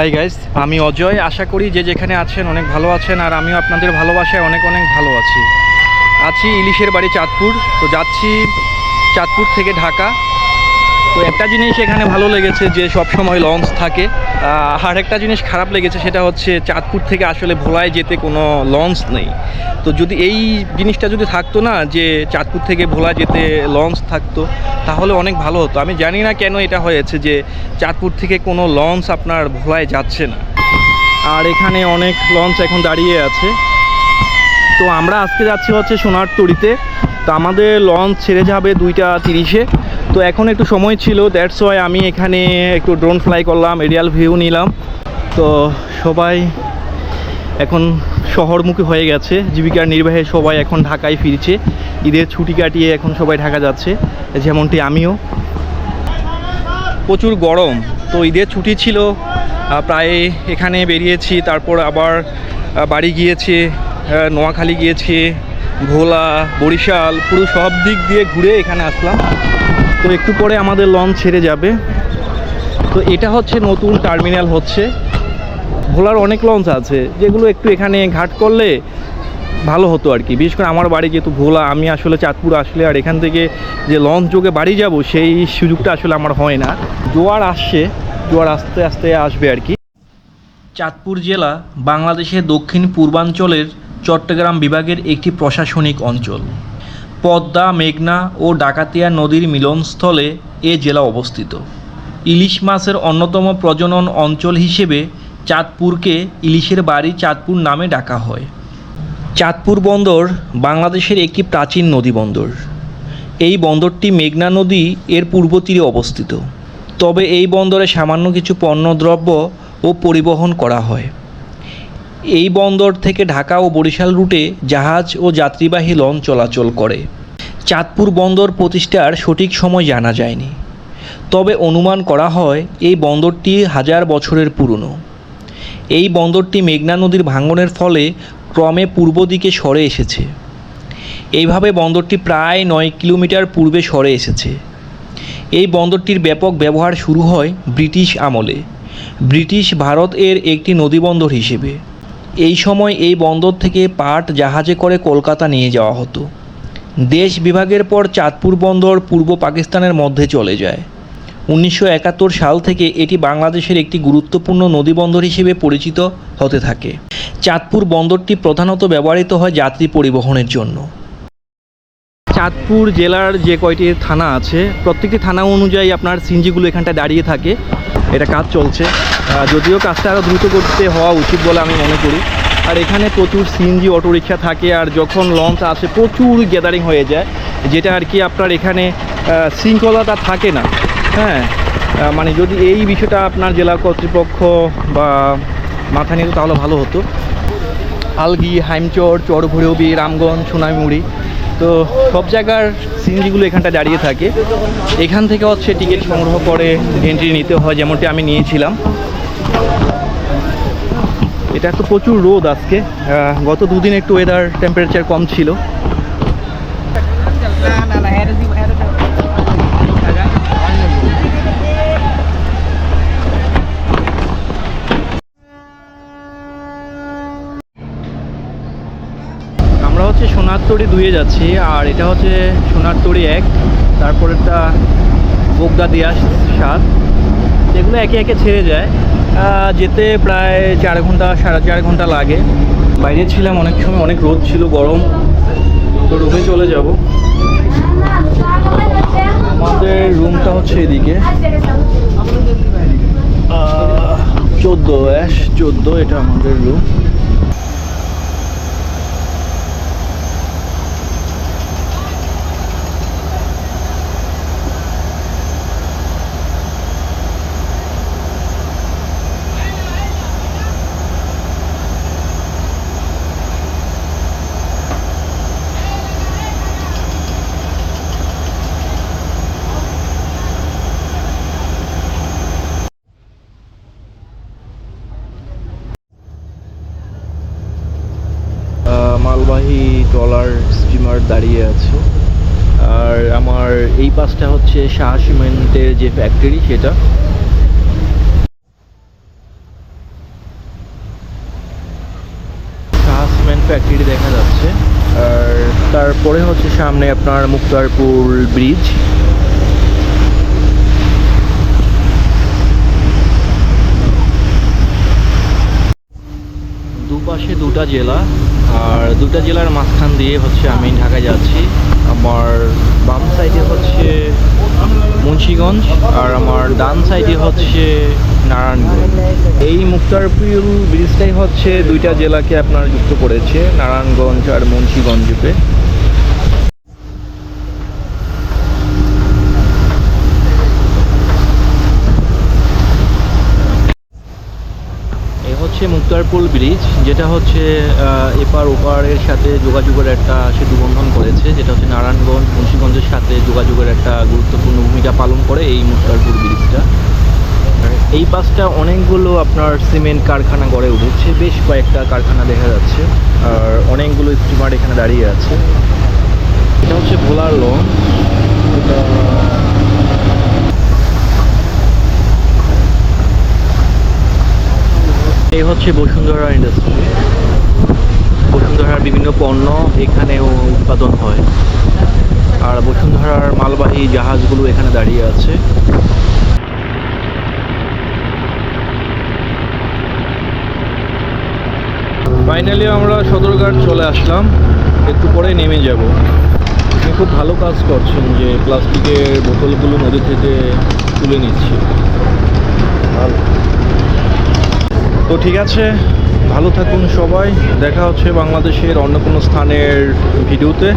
Hi guys আমি অজয়। আশা করি যে যেখানে আছেন অনেক ভালো আছেন, আর আমিও আপনাদের ভালোবাসায় অনেক অনেক ভালো আছি। আছি ইলিশের বাড়ি চাঁদপুর। তো যাচ্ছি চাঁদপুর থেকে ঢাকা। তো একটা জিনিস এখানে ভালো লেগেছে যে সব সময় লঞ্চ থাকে। আর একটা জিনিস খারাপ লেগেছে সেটা হচ্ছে চাঁদপুর থেকে আসলে ভোলায় যেতে কোনো লঞ্চ নেই। তো যদি এই জিনিসটা যদি থাকতো না যে চাঁদপুর থেকে ভোলা যেতে লঞ্চ থাকতো, তাহলে অনেক ভালো হতো। আমি জানি না কেন এটা হয়েছে যে চাঁদপুর থেকে কোনো লঞ্চ আপনার ভোলায় যাচ্ছে না। আর এখানে অনেক লঞ্চ এখন দাঁড়িয়ে আছে। তো আমরা আজকে যাচ্ছি হচ্ছে সোনারতড়িতে তো আমাদের লঞ্চ ছেড়ে যাবে দুইটা তিরিশে। তো এখন একটু সময় ছিল দ্যাটস ওয়াই আমি এখানে একটু ড্রোন ফ্লাই করলাম এরিয়াল ভিউ নিলাম। তো সবাই এখন শহরমুখী হয়ে গেছে, জীবিকার নির্বাহে সবাই এখন ঢাকায় ফিরছে। ঈদের ছুটি কাটিয়ে এখন সবাই ঢাকা যাচ্ছে, যেমনটি আমিও। প্রচুর গরম, তো ঈদের ছুটি ছিল প্রায় এখানে বেরিয়েছি, তারপর আবার বাড়ি গিয়েছে নোয়াখালী গিয়েছি ভোলা, বরিশাল, পুরো সব দিক দিয়ে ঘুরে এখানে আসলাম। তো একটু পরে আমাদের লঞ্চ ছেড়ে যাবে। তো এটা হচ্ছে নতুন টার্মিনাল হচ্ছে। ভোলার অনেক লঞ্চ আছে, যেগুলো একটু এখানে ঘাট করলে ভালো হতো আর কি বিশেষ করে আমার বাড়ি যেহেতু ভোলা, আমি আসলে চাঁদপুর আসলে আর এখান থেকে যে লঞ্চ যোগে বাড়ি যাব, সেই সুযোগটা আসলে আমার হয় না। জোয়ার আসছে, জোয়ার আস্তে আস্তে আসবে আর কি চাঁদপুর জেলা বাংলাদেশের দক্ষিণ পূর্বাঞ্চলের চট্টগ্রাম বিভাগের একটি প্রশাসনিক অঞ্চল। পদ্মা, মেঘনা ও ডাকাতিয়া নদীর মিলনস্থলে এ জেলা অবস্থিত। ইলিশ মাছের অন্যতম প্রজনন অঞ্চল হিসেবে চাঁদপুরকে ইলিশের বাড়ি চাঁদপুর নামে ডাকা হয়। চাঁদপুর বন্দর বাংলাদেশের একটি প্রাচীন নদী বন্দর। এই বন্দরটি মেঘনা নদী এর পূর্ব তীরে অবস্থিত। তবে এই বন্দরে সামান্য কিছু পণ্যদ্রব্য ও পরিবহন করা হয়। এই বন্দর থেকে ঢাকা ও বরিশাল রুটে জাহাজ ও যাত্রীবাহী লঞ্চ চলাচল করে। চাঁদপুর বন্দর প্রতিষ্ঠার সঠিক সময় জানা যায়নি। তবে অনুমান করা হয়, এই বন্দরটি হাজার বছরের পুরনো। এই বন্দরটি মেঘনা নদীর ভাঙনের ফলে ক্রমে পূর্ব দিকে সরে এসেছে। এইভাবে বন্দরটি প্রায় নয় কিলোমিটার পূর্বে সরে এসেছে। এই বন্দরটির ব্যাপক ব্যবহার শুরু হয় ব্রিটিশ আমলে। ব্রিটিশ ভারত এর একটি নদীবন্দর হিসেবে। এই সময় এই বন্দর থেকে পাট জাহাজে করে কলকাতা নিয়ে যাওয়া হতো। দেশ বিভাগের পর চাঁদপুর বন্দর পূর্ব পাকিস্তানের মধ্যে চলে যায়। উনিশশো একাত্তর সাল থেকে এটি বাংলাদেশের একটি গুরুত্বপূর্ণ নদীবন্দর হিসেবে পরিচিত হতে থাকে। চাঁদপুর বন্দরটি প্রধানত ব্যবহৃত হয় যাত্রী পরিবহনের জন্য। চাঁদপুর জেলার যে কয়টি থানা আছে, প্রত্যেকটি থানা অনুযায়ী আপনার সিনজিগুলো এখানটায় দাঁড়িয়ে থাকে। এটা কাজ চলছে। যদিও কাজটা আরও দ্রুত করতে হওয়া উচিত বলে আমি মনে করি। আর এখানে প্রচুর সিএনজি অটোরিকশা থাকে আর যখন লঞ্চ আসে প্রচুর গ্যাদারিং হয়ে যায়, যেটা আর কি আপনার এখানে শৃঙ্খলাটা থাকে না। হ্যাঁ মানে যদি এই বিষয়টা আপনার জেলা কর্তৃপক্ষ বা মাথা নিত তাহলে ভালো হতো। আলগি হাইমচর চরভৈরবী রামগঞ্জ, সোনাইমুড়ি, তো সব জায়গার সিএনজিগুলো এখানটা দাঁড়িয়ে থাকে। এখান থেকে হচ্ছে টিকিট সংগ্রহ করে এন্ট্রি নিতে হয়, যেমনটি আমি নিয়েছিলাম। এটা তো প্রচুর রোদ আজকে। গত দুদিন একটু ওয়েদার টেম্পারেচার কম ছিল. আমরা হচ্ছে সোনারতড়ি দুয়ে যাচ্ছি, আর এটা হচ্ছে সোনারতড়ি এক, তারপরেরটা বোগদা দিয়া সাত। এগুলো একে একে ছেড়ে যায়। যেতে প্রায় চার ঘণ্টা, সাড়ে চার ঘণ্টা লাগে। বাইরে ছিলাম অনেক সময়, অনেক রোদ ছিল, গরম। তো রুমে চলে যাব। আমাদের রুমটা হচ্ছে এদিকে। চোদ্দ, অ্যাশ, চোদ্দ, এটা আমাদের রুম মালবাহী ট্রলার স্টিমার দাঁড়িয়ে আছে। আর আমার এই পাশটা হচ্ছে শাহ সিমেন্টের যে ফ্যাক্টরি সেটা। শাহ সিমেন্ট ফ্যাক্টরি দেখা যাচ্ছে। আর তারপরে হচ্ছে সামনে আপনার মুক্তারপুর ব্রিজ দুপাশে দুটা জেলা। আর দুটা জেলার মাঝখান দিয়ে হচ্ছে আমি ঢাকায় যাচ্ছি। আমার বাম সাইডে হচ্ছে মুন্সীগঞ্জ আর আমার ডান সাইডে হচ্ছে নারায়ণগঞ্জ। এই মুক্তারপুর ব্রিজটাই হচ্ছে দুইটা জেলাকে আপনার যুক্ত করেছে, নারায়ণগঞ্জ আর মুন্সিগঞ্জকে এই হচ্ছে মুক্তারপুল ব্রিজ যেটা হচ্ছে এপার ওপারের সাথে যোগাযোগের একটা সেতু বন্ধন করেছে, যেটা হচ্ছে নারায়ণগঞ্জ, মুন্সীগঞ্জের সাথে যোগাযোগের একটা গুরুত্বপূর্ণ ভূমিকা পালন করে এই মুক্তারপুর ব্রিজটা এই পাশটা অনেকগুলো আপনার সিমেন্ট কারখানা গড়ে উঠেছে, বেশ কয়েকটা কারখানা দেখা যাচ্ছে, আর অনেকগুলো স্টিমার এখানে দাঁড়িয়ে আছে। এটা হচ্ছে ভোলার লঞ্চ এটা এই হচ্ছে বসুন্ধরা ইন্ডাস্ট্রি বসুন্ধরার বিভিন্ন পণ্য এখানেও উৎপাদন হয়। আর বসুন্ধরার মালবাহী জাহাজগুলো এখানে দাঁড়িয়ে আছে। ফাইনালি আমরা সদরঘাট চলে আসলাম। একটু পরে নেমে যাব। আপনি খুব ভালো কাজ করছেন যে প্লাস্টিকের বোতলগুলো নদী থেকে তুলে নিচ্ছি। ভালো তো ঠিক আছে ভালো থাকুন সবাই দেখা হচ্ছে বাংলাদেশের অন্য কোনো স্থানের ভিডিওতে।